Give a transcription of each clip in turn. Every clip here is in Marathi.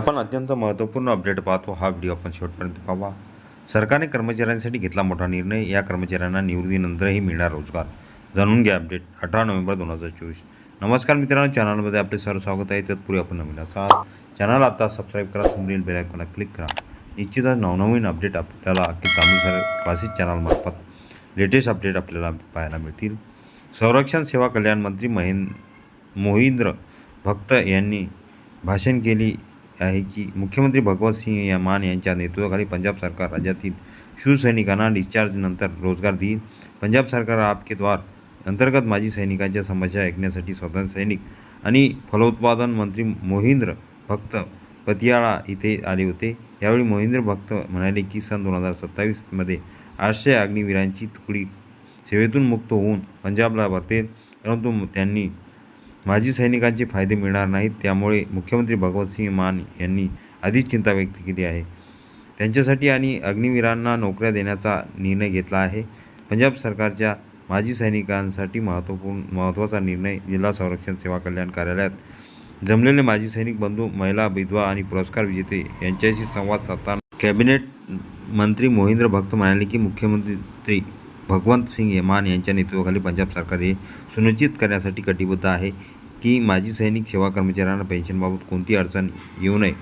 आपण अत्यंत महत्त्वपूर्ण अपडेट पाहतो. हा व्हिडिओ आपण शेवटपर्यंत पाहावा सरकारने कर्मचाऱ्यांसाठी घेतला मोठा निर्णय. या कर्मचाऱ्यांना निवृत्तीनंतरही मिळणार रोजगार. जाणून घ्या अपडेट. अठरा नोव्हेंबर दोन हजार चोवीस. नमस्कार मित्रांनो. चॅनलमध्ये आपले सर स्वागत आहे. तत्पूर्वी आपण नवीन असाल चॅनल आता सबस्क्राईब करा. समोरील बेल आयकॉनला क्लिक करा. निश्चितच नवनवीन अपडेट आपल्याला अख्खी कामी सर क्लासेस चॅनलमार्फत लेटेस्ट अपडेट आपल्याला पाहायला मिळतील. संरक्षण सेवा कल्याण मंत्री महेंद मोहिंद्र भक्त यांनी भाषण केली. आहे की मुख्यमंत्री भगवत सिंह या मान यांच्या नेतृत्वाखाली पंजाब सरकार राज्यातील शिवसैनिकांना डिस्चार्जनंतर रोजगार देईल पंजाब सरकार आपके द्वार. अंतर्गत माजी सैनिकांच्या समस्या ऐकण्यासाठी स्वतंत्र सैनिक आणि फलोत्पादन मंत्री मोहिंद्र भक्त पतियाळा इथे आले होते. यावेळी मोहिंद्र भक्त म्हणाले की सन दोन हजार सत्तावीसमध्ये आठशे अग्निवीरांची तुकडी सेवेतून मुक्त होऊन पंजाबला भरते परंतु त्यांनी माजी सैनिकांचे फायदे मिळणार नाहीत त्यामुळे मुख्यमंत्री भगवतसिंह मान यांनी आधीच चिंता व्यक्त केली आहे. त्यांच्यासाठी आणि अग्निवीरांना नोकऱ्या देण्याचा निर्णय घेतला आहे. पंजाब सरकारच्या माजी सैनिकांसाठी महत्त्वपूर्ण महत्त्वाचा निर्णय जिल्हा संरक्षण सेवा कल्याण कार्यालयात. जमलेले माजी सैनिक बंधू महिला विधवा आणि पुरस्कार विजेते यांच्याशी संवाद साधताना कॅबिनेट मंत्री मोहिंद्र भक्त म्हणाले की मुख्यमंत्री भगवंत सिंग मान यांच्या नेतृत्वाखाली पंजाब सरकार हे सुनिश्चित करण्यासाठी कटिबद्ध आहे की माजी सैनिक सेवा कर्मचाऱ्यांना पेन्शनबाबत कोणती अडचण येऊ नये.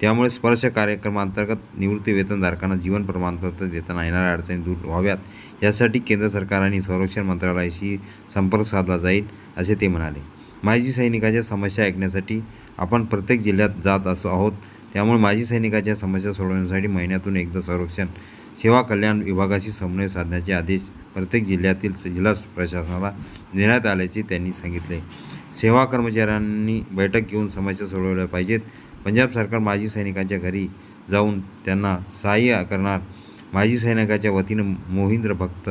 त्यामुळे स्पर्श कार्यक्रमांतर्गत निवृत्ती वेतनधारकांना जीवन प्रमाणपत्र देताना येणाऱ्या अडचणी दूर व्हाव्यात. यासाठी केंद्र सरकार आणि संरक्षण मंत्रालयाशी संपर्क साधला जाईल असे ते म्हणाले. माजी सैनिकाच्या समस्या ऐकण्यासाठी आपण प्रत्येक जिल्ह्यात जात असो आहोत. त्यामुळे माजी सैनिकाच्या समस्या सोडवण्यासाठी महिन्यातून एकदा संरक्षण सेवा कल्याण विभागाशी समन्वय साधण्याचे आदेश प्रत्येक जिल्ह्यातील जिल्हा प्रशासनाला देण्यात आल्याचे त्यांनी सांगितले. सेवा कर्मचाऱ्यांनी बैठक घेऊन समस्या सोडवल्या पाहिजेत. पंजाब सरकार माजी सैनिकांच्या घरी जाऊन त्यांना सहाय्य करणार. माजी सैनिकाच्या वतीनं मोहिंद्र भक्त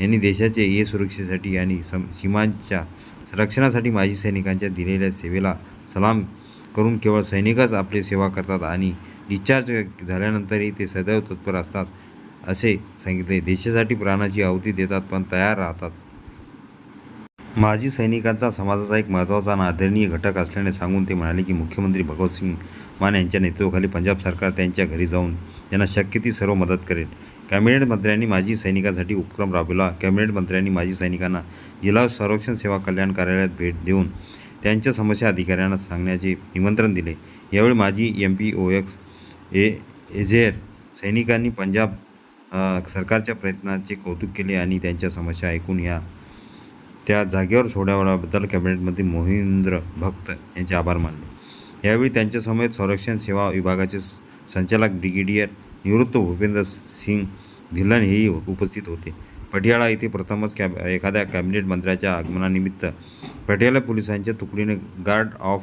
यांनी देशाचे ये सुरक्षेसाठी आणि सम सीमांच्या रक्षणासाठी माजी सैनिकांच्या दिलेल्या सेवेला सलाम करून केवळ सैनिकच आपली सेवा करतात आणि डिस्चार्ज झाल्यानंतरही ते सदैव तत्पर असतात. असे सांगितले. देशासाठी प्राणाची आहुती देतात पण तयार राहतात. माजी सैनिकांचा समाजाचा एक महत्त्वाचा आणि आदरणीय घटक असल्याने सांगून ते म्हणाले की मुख्यमंत्री भगवतसिंग मान यांच्या नेतृत्वाखाली पंजाब सरकार त्यांच्या घरी जाऊन त्यांना शक्य ती सर्व मदत करेल. कॅबिनेट मंत्र्यांनी माजी सैनिकांसाठी उपक्रम राबविला. कॅबिनेट मंत्र्यांनी माजी सैनिकांना जिल्हा संरक्षण सेवा कल्याण कार्यालयात भेट देऊन त्यांच्या समस्या अधिकाऱ्यांना सांगण्याचे निमंत्रण दिले. यावेळी माजी M P O X A एझेर सैनिकांनी पंजाब सरकारच्या प्रयत्नाचे कौतुक केले आणि त्यांच्या समस्या ऐकून या. त्या जागेवर सोडवल्याबद्दल कॅबिनेटमंत्री मोहिंद्र भक्त यांचे आभार मानले. यावेळी त्यांच्यासमवेत संरक्षण सेवा विभागाचे संचालक ब्रिगेडियर निवृत्त भूपेंद्र सिंग धिल्लन हेही उपस्थित होते. पटियाळा येथे प्रथमच कॅब एखाद्या कॅबिनेट मंत्र्याच्या आगमनानिमित्त पटियाला पोलिसांच्या तुकडीने गार्ड ऑफ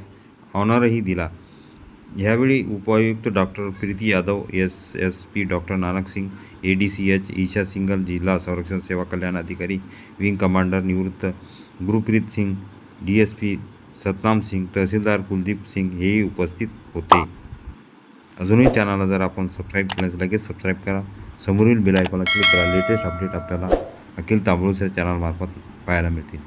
ऑनरही दिला. यावेळी उपायुक्त doctor Preeti Yadav S S P doctor Nanak Singh A D C H Isha Singal जिल्हा संरक्षण सेवा कल्याण अधिकारी विंग कमांडर निवृत्त Gurpreet Singh D S P Satnam Singh tehsildar Kuldeep Singh हेही उपस्थित होते. अजूनही चॅनलला जर आपण सबस्क्राईब केलं तर लगेच सबस्क्राईब करा. समोरील बेल आयकॉनला क्लिक करा. लेटेस्ट अपडेट आपल्याला अखिल तांबूळच्या चॅनलमार्फत पाहायला मिळतील.